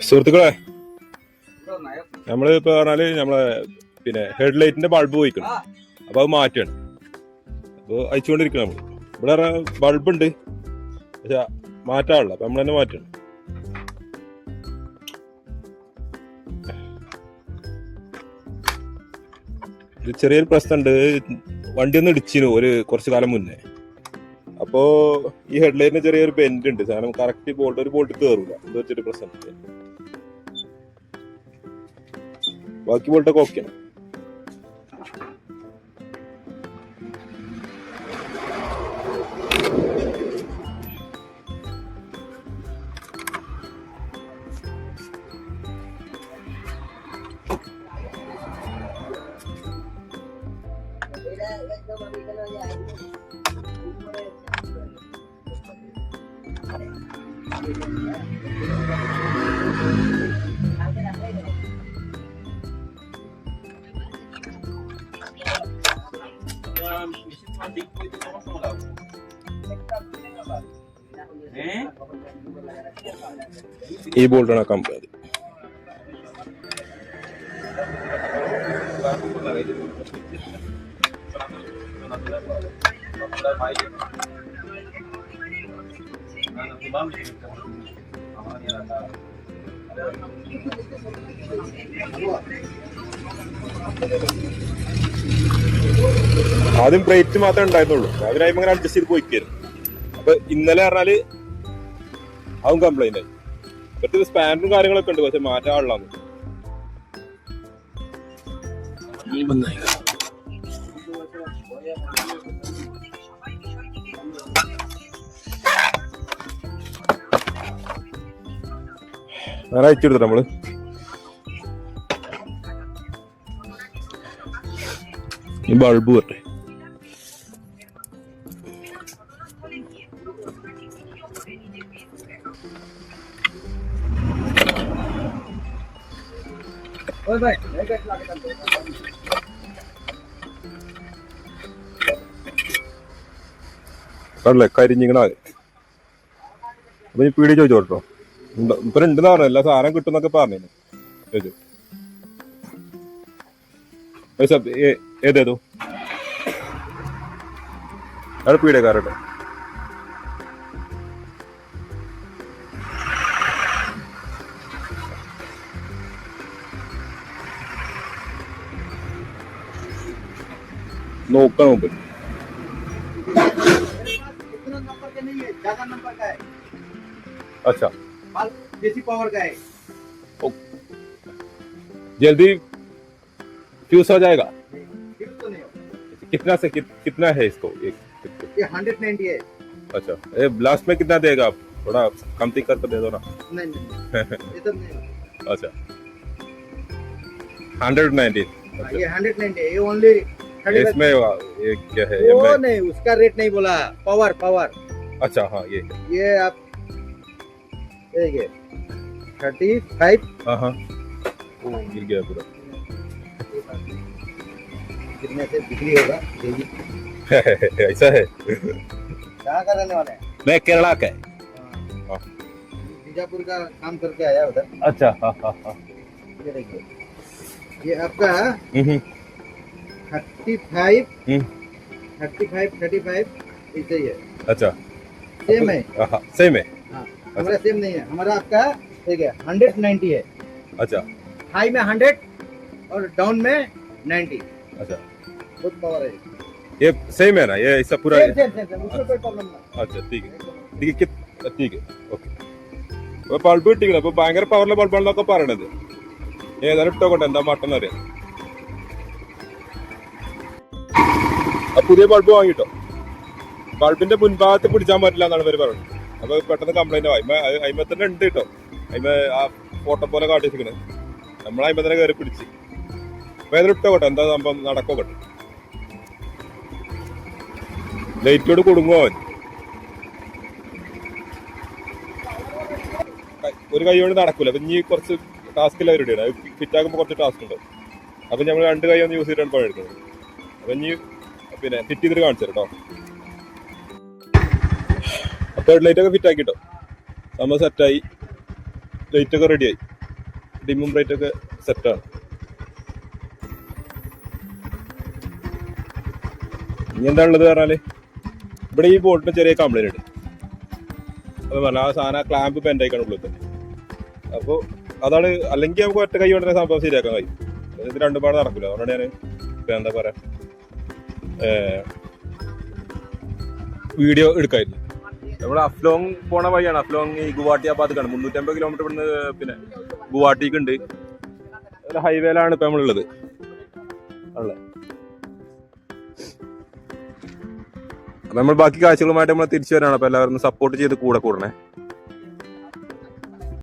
സുഹൃത്തുക്കളെ നമ്മൾ ഇപ്പൊ പറഞ്ഞാൽ നമ്മളെ പിന്നെ ഹെഡ് ലൈറ്റിന്റെ ബൾബ് പോയിക്കണം. അപ്പൊ അത് മാറ്റണം. അപ്പൊ അയച്ചുകൊണ്ടിരിക്കണം നമ്മൾ. ഇവിടെ ബൾബ് ഉണ്ട് പക്ഷെ മാറ്റാനുള്ള അപ്പൊ നമ്മൾ തന്നെ മാറ്റണം. ഇത് ചെറിയൊരു പ്രശ്നമുണ്ട് വണ്ടി ഒന്ന് ഇടിച്ചിരുന്നു ഒരു കുറച്ച് കാലം മുന്നേ. അപ്പോ ഈ ഹെഡ്ലൈറ്റിന് ചെറിയൊരു ബെൻഡ് ഉണ്ട് സാധനം കറക്റ്റ് ബോൾട്ട് ഒരു ബോൾട്ട് കയറൂല എന്താ വെച്ചൊരു പ്രശ്നം ബാക്കി ബോൾട്ടൊക്കെ এই বলটা না কোম্পানি Thank. ആദ്യം ബ്രേറ്റ് മാത്രമേ ഉണ്ടായിരുന്നുള്ളൂ. അതിനായി അങ്ങനെ അഡ്ജസ്റ്റ് ചെയ്ത് പോയിക്കായിരുന്നു അപ്പൊ ഇന്നലെ പറഞ്ഞാൽ അതും കംപ്ലൈന്റ് ആയി. ഇപ്പോഴത്തെ സ്പാനും കാര്യങ്ങളൊക്കെ ഉണ്ട് പക്ഷെ മാറ്റാനുള്ളതാണ് ഞാൻ കൊടുത്തു നമ്മൾ? ഈ ബൾബ് വരട്ടെ. കണ്ടല്ലേ കരിഞ്ഞിങ്ങണ അപ്പൊ ഈ പീടി ചോദിച്ചോ കേട്ടോ ഇപ്പൊ ഉണ്ടെന്ന് പറഞ്ഞു എല്ലാ സാധനം കിട്ടുന്നൊക്കെ പറഞ്ഞു ചോദിച്ചു. ഏതേതോ? അവിടെ പീടിയക്കാരട്ടെ നോക്കാം നോക്ക് इतना नंबर का नहीं है ज्यादा नंबर का है अच्छा माल देसी पावर का है जल्दी फ्यूज हो जाएगा फिर तो नहीं होगा। कितना से कित, कितना है इसको एक ये हंड्रेड नाइन्टी है अच्छा ये ब्लास्ट में कितना देगा आप थोड़ा कमती करके दे दो ना नहीं नहीं नहीं। ये सब नहीं होगा। अच्छा हंड्रेड नाइनटी ये हंड्रेड नाइन्टी है ये ओनली थर्टी इसमें ये क्या है? वो ये नहीं उसका रेट नहीं बोला। पावर पावर अच्छा हाँ ये। ये आप ये थर्टी फाइव हाँ। हाँ गिर गया पूरा। कितने से बिक्री होगा? ऐसा है? कहाँ का रहने वाले हैं? मैं केरला का है। हाँ। बीजापुर का काम करके आया उधर। अच्छा हाँ हाँ हाँ। ये देखिए। ये आपका हम्म, थर्टी फाइव हम्म, थर्टी फाइव थर्टी फाइव ऐसे ही है अच्छा सेम है हाँ सही में हाँ हमारा सेम नहीं है हमारा आपका ठीक है हंड्रेड नाइन्टी है अच्छा हाई में हंड्रेड और डाउन में नाइन्टी अच्छा बहुत पावर है ये सेम है ना ये ऐसा पूरा सेम सेम सेम सेम उसमें कोई प्रॉब्लम ना अच्छा ठीक है ठीक है कित- ठीक है ഓക്കെ അപ്പൊ ബൾബ് കിട്ടിക്കണം അപ്പൊ ഭയങ്കര പവറിലെ ബൾബാണെന്നൊക്കെ പറയണത് ഏതായാലും ഇട്ടോട്ടെ എന്താ മട്ടൻ അറിയാം പുതിയ ബൾബ് വാങ്ങിട്ടോ ബൾബിന്റെ മുൻഭാഗത്ത് പിടിച്ചാൻ പറ്റില്ല എന്നാണ് ഇവർ പറയുന്നത് അപ്പൊ പെട്ടെന്ന് കംപ്ലൈന്റ് ആവും അയിമ തന്നെ ഉണ്ട് കേട്ടോ അയിമ ആ ഫോട്ടോ പോലെ കാട്ടിയിരിക്കണത് നമ്മൾ അയിമ തന്നെ കയറി പിടിച്ച് ഏതായാലും കേട്ടോ എന്താ സംഭവം? നടക്കോ കേട്ടോ ലൈറ്റോട് കൊടുങ്ങോ ഒരു കൈ കൊണ്ട് നടക്കൂല. അപ്പൊ ഇനി കുറച്ച് ടാസ്കില്ല അവരുടെ ഫിറ്റ് ആക്കുമ്പോൾ കുറച്ച് ടാസ്ക് ഉണ്ട് അപ്പൊ നമ്മൾ രണ്ട് കൈ ഒന്ന് യൂസ് ചെയ്തിട്ടാണ് പണിയെടുക്കുന്നത്. അപ്പൊ ഇനി പിന്നെ ഫിറ്റ് ചെയ്തിട്ട് കാണിച്ചു കേട്ടോ ലൈറ്റ് ഒക്കെ ഫിറ്റ് ആക്കി കേട്ടോ നമ്മൾ സെറ്റായി ലൈറ്റ് ഒക്കെ റെഡിയായി ഡിമ്മും ബ്രൈറ്റ് ഒക്കെ സെറ്റാണ് ഇനി എന്താ ഉള്ളത് പറഞ്ഞാൽ? ഇവിടെ ഈ ബോട്ടിന് ചെറിയ കംപ്ലൈന്റ് ഉണ്ട്. അത് പറഞ്ഞ ആ സാധനം ക്ലാമ്പ് പെൻഡായിക്കാണ് ഉള്ളത്. അപ്പോൾ അതാണ് അല്ലെങ്കിൽ നമുക്ക് ഒറ്റ കൈ വേണ്ട സംഭവം ശരിയാക്കാൻ കഴിയും. ഇത് രണ്ടും പാടെ നടക്കില്ല. അതുകൊണ്ടാണ് ഞാൻ എന്താ പറയാ? വീഡിയോ എടുക്കായിരുന്നു. നമ്മൾ അഫ്ലോങ് പോണ വഴിയാണ്. അഫ്ലോങ് ഈ ഗുവാഹട്ടി ആ മുന്നൂറ്റമ്പത് കിലോമീറ്റർ ഇവിടുന്ന് പിന്നെ ഗുവാഹട്ടിക്ക് ഉണ്ട് ഹൈവേയിലാണ് ഇപ്പൊ നമ്മളുള്ളത്. ഉള്ളത്. നമ്മൾ ബാക്കി കാഴ്ചകളുമായിട്ട് നമ്മൾ തിരിച്ചു വരാണ്. അപ്പൊ എല്ലാവരും സപ്പോർട്ട് ചെയ്ത് കൂടെ കൂടണേ.